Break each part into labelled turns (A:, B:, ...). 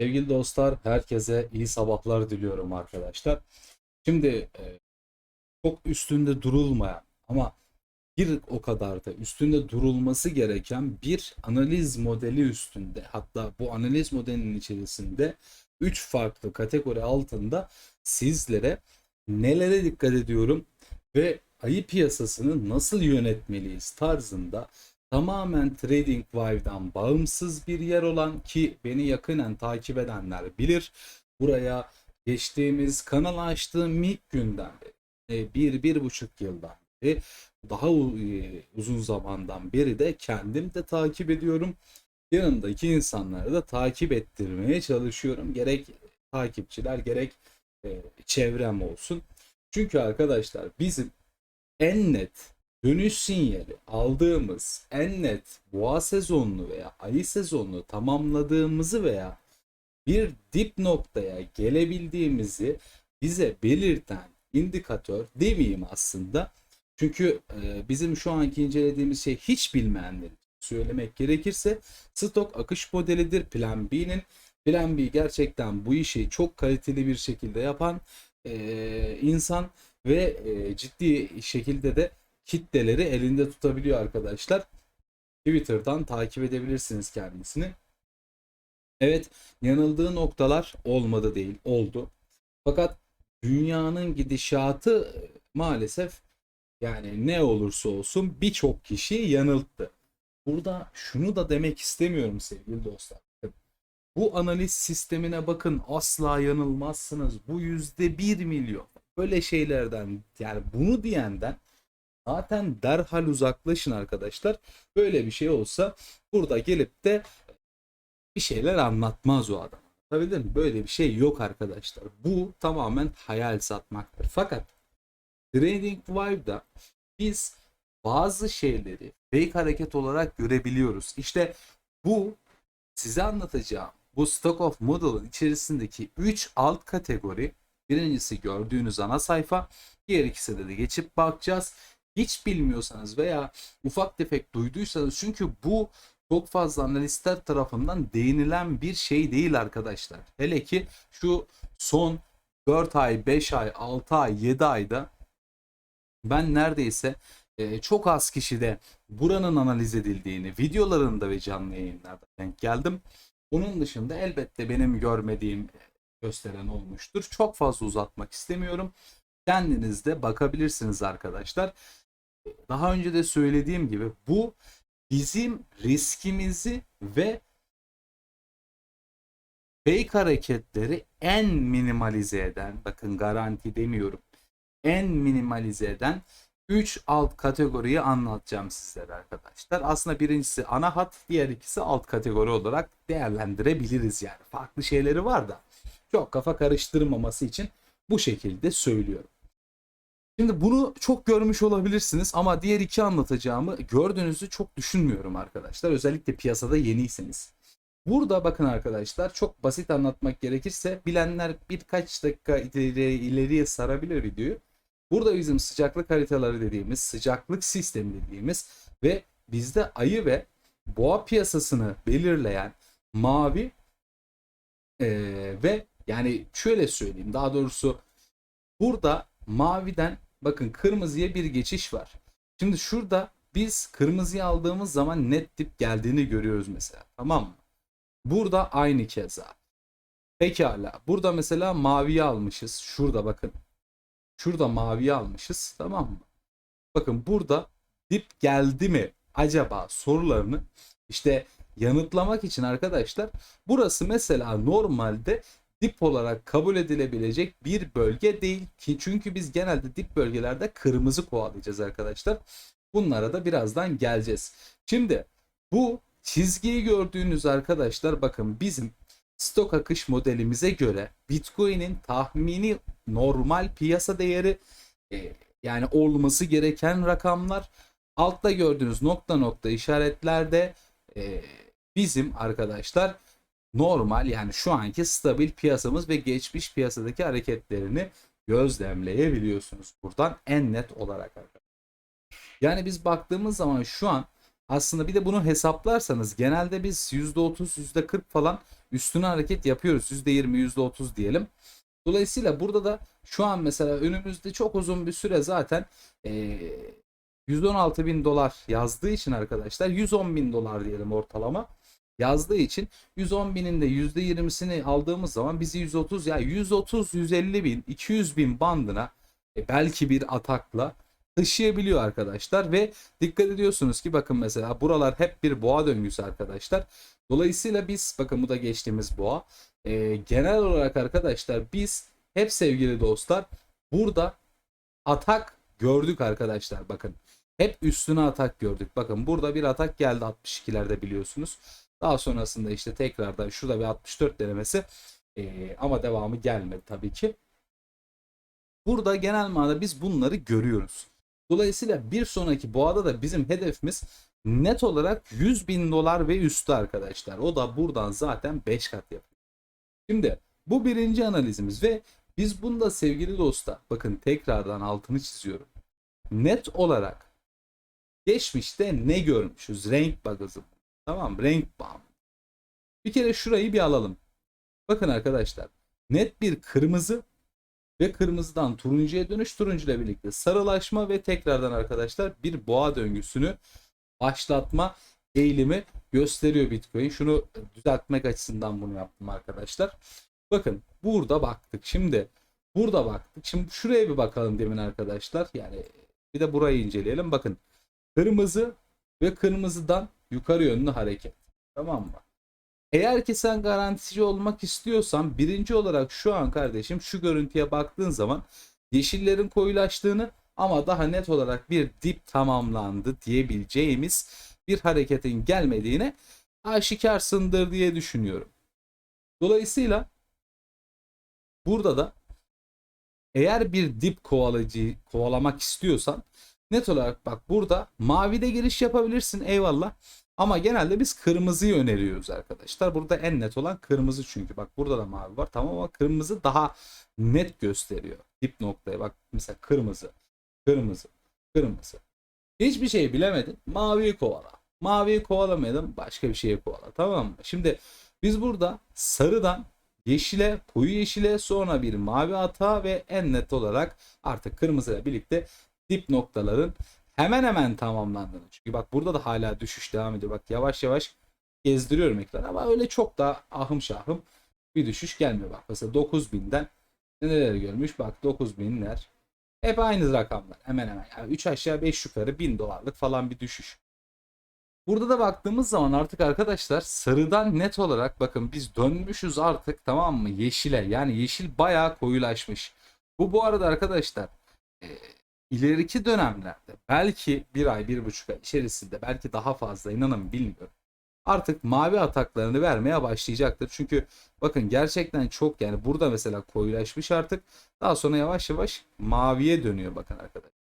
A: Sevgili dostlar, herkese iyi sabahlar diliyorum arkadaşlar. Şimdi e, çok üstünde durulmayan ama bir o kadar da üstünde durulması gereken bir analiz modeli üstünde. Hatta bu analiz modelinin içerisinde 3 farklı kategori altında sizlere nelere dikkat ediyorum ve ayı piyasasını nasıl yönetmeliyiz tarzında tamamen TradingView'dan bağımsız bir yer olan ki beni yakinen takip edenler bilir. Buraya geçtiğimiz kanalı açtığım ilk günden beri, e, bir, bir buçuk yıldan beri, daha e, uzun zamandan beri de kendim de takip ediyorum. Yanımdaki insanları da takip ettirmeye çalışıyorum. Gerek takipçiler gerek e, çevrem olsun. Çünkü arkadaşlar bizim en net dönüş sinyali aldığımız en net boğa sezonunu veya ayı sezonunu tamamladığımızı veya bir dip noktaya gelebildiğimizi bize belirten indikatör demeyeyim aslında. Çünkü e, bizim şu anki incelediğimiz şey hiç bilmeyenler söylemek gerekirse stok akış modelidir Plan B'nin. Plan B gerçekten bu işi çok kaliteli bir şekilde yapan e, insan ve e, ciddi şekilde de kitleleri elinde tutabiliyor arkadaşlar. Twitter'dan takip edebilirsiniz kendisini. Evet, yanıldığı noktalar olmadı değil, oldu. Fakat dünyanın gidişatı e, maalesef yani ne olursa olsun birçok kişiyi yanılttı. Burada şunu da demek istemiyorum sevgili dostlar. Bu analiz sistemine bakın asla yanılmazsınız. Bu yüzde bir milyon. Böyle şeylerden yani bunu diyenden zaten derhal uzaklaşın arkadaşlar. Böyle bir şey olsa burada gelip de bir şeyler anlatmaz o adam. Tabii mi? Böyle bir şey yok arkadaşlar. Bu tamamen hayal satmaktır. Fakat Trading Vibe'da biz bazı şeyleri fake hareket olarak görebiliyoruz. İşte bu size anlatacağım bu Stock of Model'ın içerisindeki 3 alt kategori birincisi gördüğünüz ana sayfa diğer ikisine de geçip bakacağız. Hiç bilmiyorsanız veya ufak tefek duyduysanız çünkü bu çok fazla analistler tarafından değinilen bir şey değil arkadaşlar. Hele ki şu son 4 ay, 5 ay, 6 ay, 7 ayda ben neredeyse e, çok az kişide buranın analiz edildiğini videolarında ve canlı yayınlarda denk geldim. Bunun dışında elbette benim görmediğim gösteren olmuştur. Çok fazla uzatmak istemiyorum. Kendiniz de bakabilirsiniz arkadaşlar. Daha önce de söylediğim gibi bu bizim riskimizi ve fake hareketleri en minimalize eden, bakın garanti demiyorum, en minimalize eden 3 alt kategoriyi anlatacağım sizlere arkadaşlar. Aslında birincisi ana hat, diğer ikisi alt kategori olarak değerlendirebiliriz yani. Farklı şeyleri var da çok kafa karıştırmaması için bu şekilde söylüyorum. Şimdi bunu çok görmüş olabilirsiniz ama diğer iki anlatacağımı gördüğünüzü çok düşünmüyorum arkadaşlar. Özellikle piyasada yeniyseniz. Burada bakın arkadaşlar çok basit anlatmak gerekirse bilenler birkaç dakika ileri, ileriye sarabilir videoyu. Burada bizim sıcaklık haritaları dediğimiz, sıcaklık sistemi dediğimiz ve bizde ayı ve boğa piyasasını belirleyen mavi eee, ve yani şöyle söyleyeyim daha doğrusu burada maviden bakın kırmızıya bir geçiş var. Şimdi şurada biz kırmızıyı aldığımız zaman net dip geldiğini görüyoruz mesela. Tamam mı? Burada aynı keza. Pekala. Burada mesela maviyi almışız. Şurada bakın. Şurada maviyi almışız. Tamam mı? Bakın burada dip geldi mi acaba sorularını işte yanıtlamak için arkadaşlar burası mesela normalde dip olarak kabul edilebilecek bir bölge değil ki çünkü biz genelde dip bölgelerde kırmızı kovalayacağız arkadaşlar. Bunlara da birazdan geleceğiz. Şimdi bu çizgiyi gördüğünüz arkadaşlar bakın bizim stok akış modelimize göre Bitcoin'in tahmini normal piyasa değeri e, yani olması gereken rakamlar altta gördüğünüz nokta nokta işaretlerde e, bizim arkadaşlar normal yani şu anki stabil piyasamız ve geçmiş piyasadaki hareketlerini gözlemleyebiliyorsunuz buradan en net olarak. Yani biz baktığımız zaman şu an aslında bir de bunu hesaplarsanız genelde biz %30 %40 falan üstüne hareket yapıyoruz. %20, %30 diyelim. Dolayısıyla burada da şu an mesela önümüzde çok uzun bir süre zaten eee 116 bin dolar yazdığı için arkadaşlar 110 bin dolar diyelim ortalama yazdığı için 110 binin de %20'sini aldığımız zaman bizi 130 ya 130 150 bin 200 bin bandına e, belki bir atakla taşıyabiliyor arkadaşlar ve dikkat ediyorsunuz ki bakın mesela buralar hep bir boğa döngüsü arkadaşlar. Dolayısıyla biz bakın bu da geçtiğimiz boğa. E, genel olarak arkadaşlar biz hep sevgili dostlar burada atak gördük arkadaşlar bakın. Hep üstüne atak gördük. Bakın burada bir atak geldi 62'lerde biliyorsunuz. Daha sonrasında işte tekrardan şurada bir 64 denemesi Ee, ama devamı gelmedi tabii ki. Burada genel manada biz bunları görüyoruz. Dolayısıyla bir sonraki boğada da bizim hedefimiz net olarak 100 bin dolar ve üstü arkadaşlar. O da buradan zaten 5 kat yapıyor. Şimdi bu birinci analizimiz ve biz bunda sevgili dostlar bakın tekrardan altını çiziyorum. Net olarak geçmişte ne görmüşüz? Renk bagajı. Tamam renk bağımlı. Bir kere şurayı bir alalım. Bakın arkadaşlar net bir kırmızı ve kırmızıdan turuncuya dönüş turuncuyla birlikte sarılaşma ve tekrardan arkadaşlar bir boğa döngüsünü başlatma eğilimi gösteriyor Bitcoin. Şunu düzeltmek açısından bunu yaptım arkadaşlar. Bakın burada baktık. Şimdi burada baktık. Şimdi şuraya bir bakalım demin arkadaşlar. Yani bir de burayı inceleyelim. Bakın kırmızı ve kırmızıdan yukarı yönlü hareket. Tamam mı? Eğer ki sen garantici olmak istiyorsan birinci olarak şu an kardeşim şu görüntüye baktığın zaman yeşillerin koyulaştığını ama daha net olarak bir dip tamamlandı diyebileceğimiz bir hareketin gelmediğine aşikarsındır diye düşünüyorum. Dolayısıyla burada da eğer bir dip kovalayıcı kovalamak istiyorsan net olarak bak burada mavide giriş yapabilirsin eyvallah. Ama genelde biz kırmızıyı öneriyoruz arkadaşlar. Burada en net olan kırmızı çünkü. Bak burada da mavi var tamam ama kırmızı daha net gösteriyor. Dip noktaya bak mesela kırmızı, kırmızı, kırmızı. Hiçbir şey bilemedin. Maviyi kovala. Maviyi kovalamadın başka bir şeye kovala tamam mı? Şimdi biz burada sarıdan yeşile, koyu yeşile sonra bir mavi hata ve en net olarak artık kırmızıyla birlikte dip noktaların hemen hemen tamamlandığını. Çünkü bak burada da hala düşüş devam ediyor. Bak yavaş yavaş gezdiriyorum ekranı ama öyle çok da ahım şahım bir düşüş gelmiyor. Bak mesela 9000'den neler görmüş? Bak 9000'ler hep aynı rakamlar. Hemen hemen. Yani 3 aşağı 5 yukarı 1000 dolarlık falan bir düşüş. Burada da baktığımız zaman artık arkadaşlar sarıdan net olarak bakın biz dönmüşüz artık tamam mı yeşile. Yani yeşil bayağı koyulaşmış. Bu bu arada arkadaşlar ileriki dönemlerde belki bir ay bir buçuk ay içerisinde belki daha fazla inanın bilmiyorum. Artık mavi ataklarını vermeye başlayacaktır. Çünkü bakın gerçekten çok yani burada mesela koyulaşmış artık. Daha sonra yavaş yavaş maviye dönüyor bakın arkadaşlar.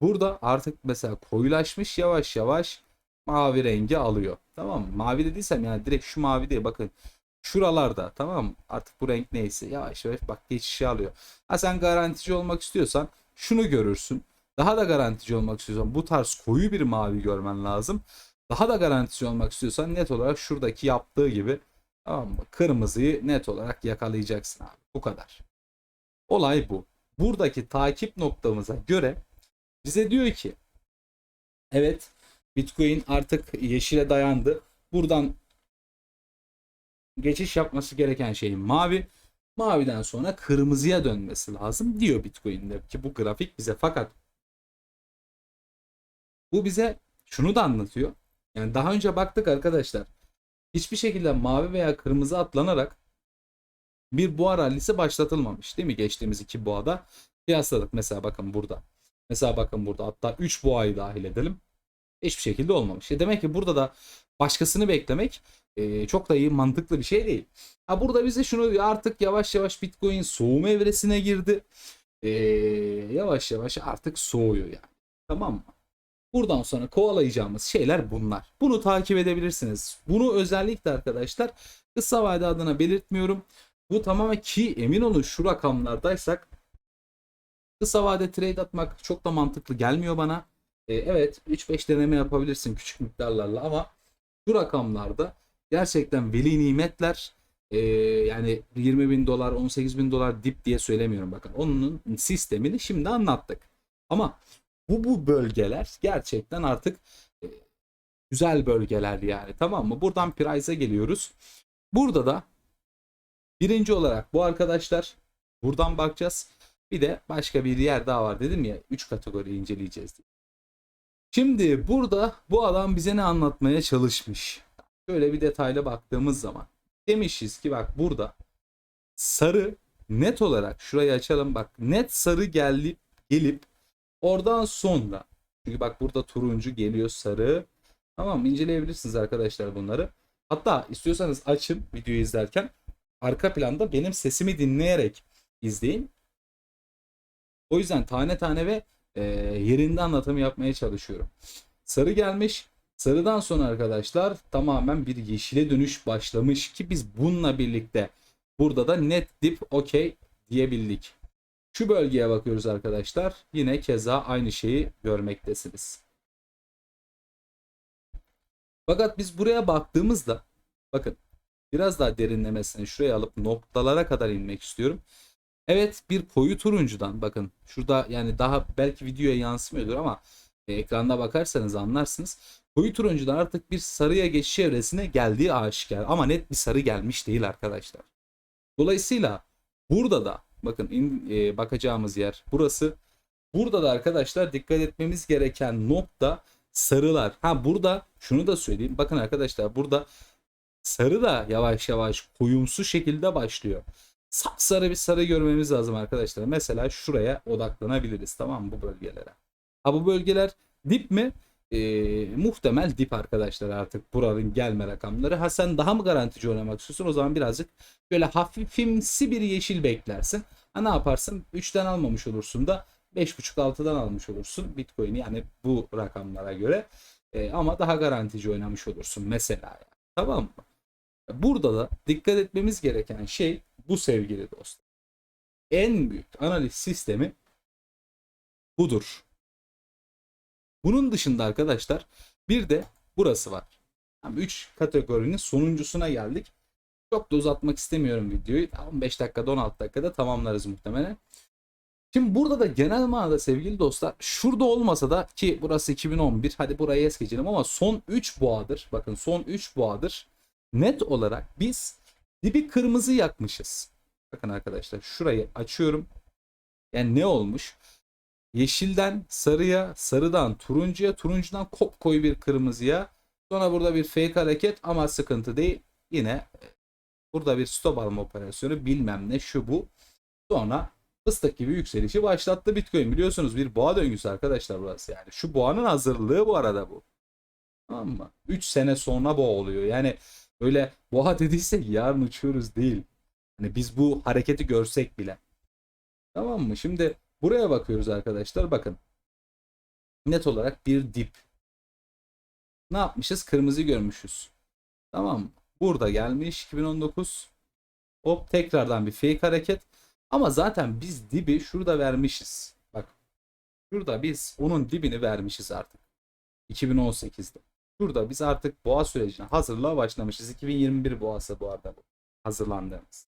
A: Burada artık mesela koyulaşmış yavaş yavaş mavi rengi alıyor. Tamam mı? Mavi dediysem yani direkt şu mavi değil bakın. Şuralarda tamam mı? Artık bu renk neyse yavaş yavaş bak geçişi alıyor. Ha sen garantici olmak istiyorsan şunu görürsün. Daha da garantici olmak istiyorsan bu tarz koyu bir mavi görmen lazım. Daha da garantici olmak istiyorsan net olarak şuradaki yaptığı gibi tamam mı? Kırmızıyı net olarak yakalayacaksın abi. Bu kadar. Olay bu. Buradaki takip noktamıza göre bize diyor ki evet Bitcoin artık yeşile dayandı. Buradan geçiş yapması gereken şey mavi. Maviden sonra kırmızıya dönmesi lazım diyor Bitcoin'de ki bu grafik bize fakat bu bize şunu da anlatıyor. Yani daha önce baktık arkadaşlar. Hiçbir şekilde mavi veya kırmızı atlanarak bir boğa rallisi başlatılmamış değil mi? Geçtiğimiz iki boğada kıyasladık. Mesela bakın burada. Mesela bakın burada hatta 3 boğayı dahil edelim. Hiçbir şekilde olmamış. E demek ki burada da başkasını beklemek e, çok da iyi mantıklı bir şey değil. Ha burada bize şunu artık yavaş yavaş Bitcoin soğuma evresine girdi. E, yavaş yavaş artık soğuyor yani. Tamam mı? Buradan sonra kovalayacağımız şeyler bunlar. Bunu takip edebilirsiniz. Bunu özellikle arkadaşlar kısa vade adına belirtmiyorum. Bu tamamen ki emin olun şu rakamlardaysak kısa vade trade atmak çok da mantıklı gelmiyor bana. E, evet 3-5 deneme yapabilirsin küçük miktarlarla ama şu rakamlarda gerçekten veli nimetler e, yani 20 bin dolar 18 bin dolar dip diye söylemiyorum bakın. Onun sistemini şimdi anlattık. Ama bu bu bölgeler gerçekten artık e, güzel bölgeler yani tamam mı? Buradan price'a geliyoruz. Burada da birinci olarak bu arkadaşlar buradan bakacağız. Bir de başka bir yer daha var dedim ya 3 kategori inceleyeceğiz diye. Şimdi burada bu adam bize ne anlatmaya çalışmış? Şöyle bir detaylı baktığımız zaman demişiz ki bak burada sarı net olarak şurayı açalım. Bak net sarı gelip gelip oradan sonra çünkü bak burada turuncu geliyor sarı. Tamam inceleyebilirsiniz arkadaşlar bunları. Hatta istiyorsanız açın videoyu izlerken. Arka planda benim sesimi dinleyerek izleyin. O yüzden tane tane ve e, yerinde anlatım yapmaya çalışıyorum. Sarı gelmiş. Sarıdan sonra arkadaşlar tamamen bir yeşile dönüş başlamış ki biz bununla birlikte burada da net dip okey diyebildik. Şu bölgeye bakıyoruz arkadaşlar. Yine keza aynı şeyi görmektesiniz. Fakat biz buraya baktığımızda bakın biraz daha derinlemesine şuraya alıp noktalara kadar inmek istiyorum. Evet bir koyu turuncudan bakın şurada yani daha belki videoya yansımıyordur ama e, ekranda bakarsanız anlarsınız. Koyu turuncudan artık bir sarıya geçiş evresine geldiği aşikar ama net bir sarı gelmiş değil arkadaşlar. Dolayısıyla burada da bakın in, e, bakacağımız yer burası. Burada da arkadaşlar dikkat etmemiz gereken nokta sarılar. Ha burada şunu da söyleyeyim. Bakın arkadaşlar burada sarı da yavaş yavaş koyumsu şekilde başlıyor sapsarı bir sarı görmemiz lazım arkadaşlar. Mesela şuraya odaklanabiliriz tamam mı bu bölgelere. Ha bu bölgeler dip mi? Ee, muhtemel dip arkadaşlar artık buranın gelme rakamları. Ha sen daha mı garantici oynamak istiyorsun? O zaman birazcık böyle hafifimsi bir yeşil beklersin. Ha ne yaparsın? 3'ten almamış olursun da 5.5-6'dan almış olursun Bitcoin'i yani bu rakamlara göre. Ee, ama daha garantici oynamış olursun mesela. Yani. Tamam mı? Burada da dikkat etmemiz gereken şey bu sevgili dostlar. En büyük analiz sistemi budur. Bunun dışında arkadaşlar bir de burası var. 3 kategorinin sonuncusuna geldik. Çok da uzatmak istemiyorum videoyu. 15 dakikada 16 dakikada tamamlarız muhtemelen. Şimdi burada da genel manada sevgili dostlar şurada olmasa da ki burası 2011 hadi burayı es geçelim ama son 3 boğadır. Bakın son 3 boğadır. Net olarak biz dibi kırmızı yakmışız. Bakın arkadaşlar şurayı açıyorum. Yani ne olmuş? Yeşilden sarıya, sarıdan turuncuya, turuncudan kop koyu bir kırmızıya. Sonra burada bir fake hareket ama sıkıntı değil. Yine e, burada bir stop alma operasyonu bilmem ne şu bu. Sonra fıstık gibi yükselişi başlattı Bitcoin. Biliyorsunuz bir boğa döngüsü arkadaşlar burası yani. Şu boğanın hazırlığı bu arada bu. Tamam mı? 3 sene sonra boğa oluyor. Yani öyle boğa dediysek yarın uçuyoruz değil. Hani biz bu hareketi görsek bile. Tamam mı? Şimdi buraya bakıyoruz arkadaşlar. Bakın. Net olarak bir dip. Ne yapmışız? Kırmızı görmüşüz. Tamam? Burada gelmiş 2019. Hop tekrardan bir fake hareket. Ama zaten biz dibi şurada vermişiz. Bak. Şurada biz onun dibini vermişiz artık. 2018'de. Şurada biz artık boğa sürecine hazırlığa başlamışız. 2021 boğası bu arada. Hazırlandığımız.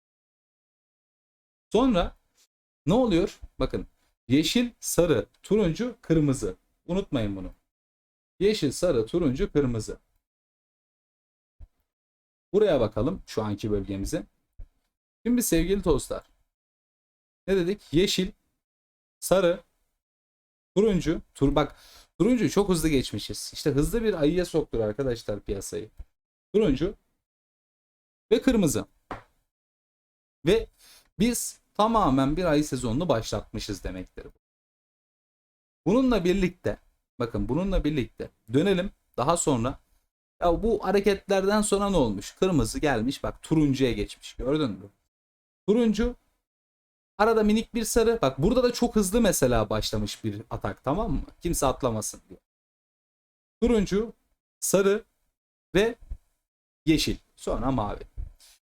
A: Sonra ne oluyor? Bakın yeşil, sarı, turuncu, kırmızı. Unutmayın bunu. Yeşil, sarı, turuncu, kırmızı. Buraya bakalım şu anki bölgemize. Şimdi sevgili dostlar. Ne dedik? Yeşil, sarı, turuncu. Tur bak turuncu çok hızlı geçmişiz. İşte hızlı bir ayıya soktur arkadaşlar piyasayı. Turuncu ve kırmızı. Ve biz tamamen bir ay sezonunu başlatmışız demektir. Bununla birlikte bakın bununla birlikte dönelim daha sonra ya bu hareketlerden sonra ne olmuş? Kırmızı gelmiş bak turuncuya geçmiş gördün mü? Turuncu arada minik bir sarı bak burada da çok hızlı mesela başlamış bir atak tamam mı? Kimse atlamasın diye. Turuncu, sarı ve yeşil sonra mavi.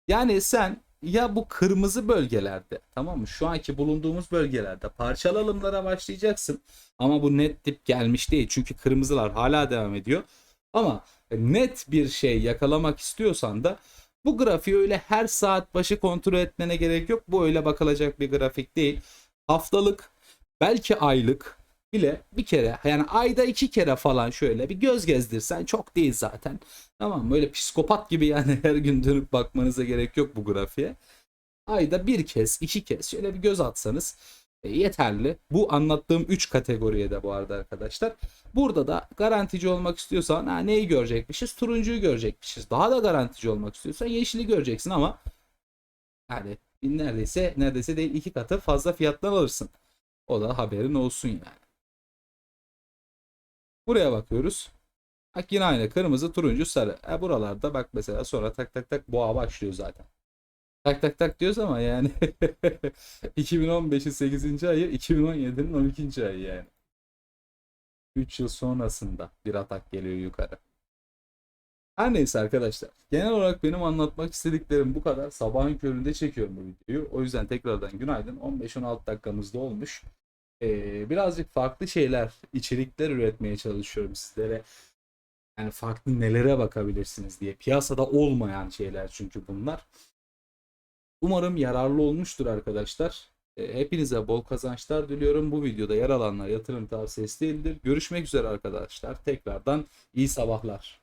A: Yani sen ya bu kırmızı bölgelerde tamam mı? Şu anki bulunduğumuz bölgelerde parçalı alımlara başlayacaksın. Ama bu net dip gelmiş değil. Çünkü kırmızılar hala devam ediyor. Ama net bir şey yakalamak istiyorsan da bu grafiği öyle her saat başı kontrol etmene gerek yok. Bu öyle bakılacak bir grafik değil. Haftalık belki aylık bile bir kere yani ayda iki kere falan şöyle bir göz gezdirsen çok değil zaten. Tamam mı? Böyle psikopat gibi yani her gün dönüp bakmanıza gerek yok bu grafiğe. Ayda bir kez iki kez şöyle bir göz atsanız e, yeterli. Bu anlattığım 3 kategoriye de bu arada arkadaşlar. Burada da garantici olmak istiyorsan ha, neyi görecekmişiz? Turuncuyu görecekmişiz. Daha da garantici olmak istiyorsan yeşili göreceksin ama yani neredeyse neredeyse değil iki katı fazla fiyattan alırsın. O da haberin olsun yani. Buraya bakıyoruz. Bak yine aynı kırmızı, turuncu, sarı. E buralarda bak mesela sonra tak tak tak boğa başlıyor zaten. Tak tak tak diyoruz ama yani 2015'in 8. ayı 2017'nin 12. ayı yani. 3 yıl sonrasında bir atak geliyor yukarı. Her neyse arkadaşlar. Genel olarak benim anlatmak istediklerim bu kadar. Sabahın köründe çekiyorum bu videoyu. O yüzden tekrardan günaydın. 15-16 dakikamızda olmuş. Ee, birazcık farklı şeyler, içerikler üretmeye çalışıyorum sizlere. Yani farklı nelere bakabilirsiniz diye. Piyasada olmayan şeyler çünkü bunlar. Umarım yararlı olmuştur arkadaşlar. E, Hepinize bol kazançlar diliyorum. Bu videoda yer alanlar yatırım tavsiyesi değildir. Görüşmek üzere arkadaşlar. Tekrardan iyi sabahlar.